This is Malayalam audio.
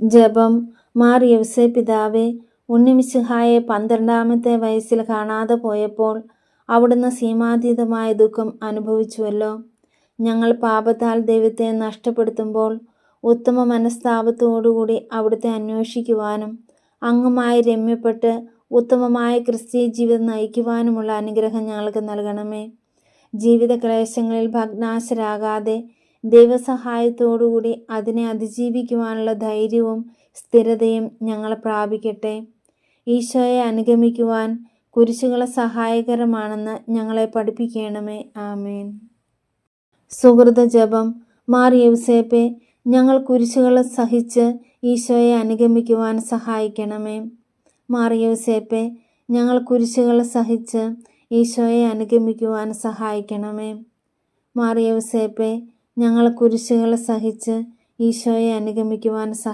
ജപം മാർ യവസേ പിതാവേ ഉണ്ണിമിശിഹായെ പന്ത്രണ്ടാമത്തെ വയസ്സിൽ കാണാതെ പോയപ്പോൾ അവിടുന്ന് സീമാതീതമായ ദുഃഖം അനുഭവിച്ചുവല്ലോ. ഞങ്ങൾ പാപത്താൽ ദൈവത്തെ നഷ്ടപ്പെടുത്തുമ്പോൾ ഉത്തമ മനസ്താപത്തോടുകൂടി അവിടുത്തെ അന്വേഷിക്കുവാനും അങ്ങുമായി രമ്യപ്പെട്ട് ഉത്തമമായ ക്രിസ്തീയ ജീവിതം നയിക്കുവാനുമുള്ള അനുഗ്രഹം ഞങ്ങൾക്ക് നൽകണമേ. ജീവിത ക്ലേശങ്ങളിൽ ഭഗ്നാശരാകാതെ ദൈവസഹായത്തോടുകൂടി അതിനെ അതിജീവിക്കുവാനുള്ള ധൈര്യവും സ്ഥിരതയും ഞങ്ങൾ പ്രാപിക്കട്ടെ. ഈശോയെ അനുഗമിക്കുവാൻ കുരിശുകൾ സഹായകരമാണെന്ന് ഞങ്ങളെ പഠിപ്പിക്കണമേ. ആമേൻ. സുഹൃത ജപം. മാർ ഞങ്ങൾ കുരിശുകൾ സഹിച്ച് ഈശോയെ അനുഗമിക്കുവാൻ സഹായിക്കണമേ. മാർ ഞങ്ങൾ കുരിശുകൾ സഹിച്ച് ഈശോയെ അനുഗമിക്കുവാൻ സഹായിക്കണമേ. മാർ യൗസേപ്പെ ഞങ്ങൾ കുരിശുകൾ സഹിച്ച് ഈശോയെ അനുഗമിക്കുവാൻ സഹ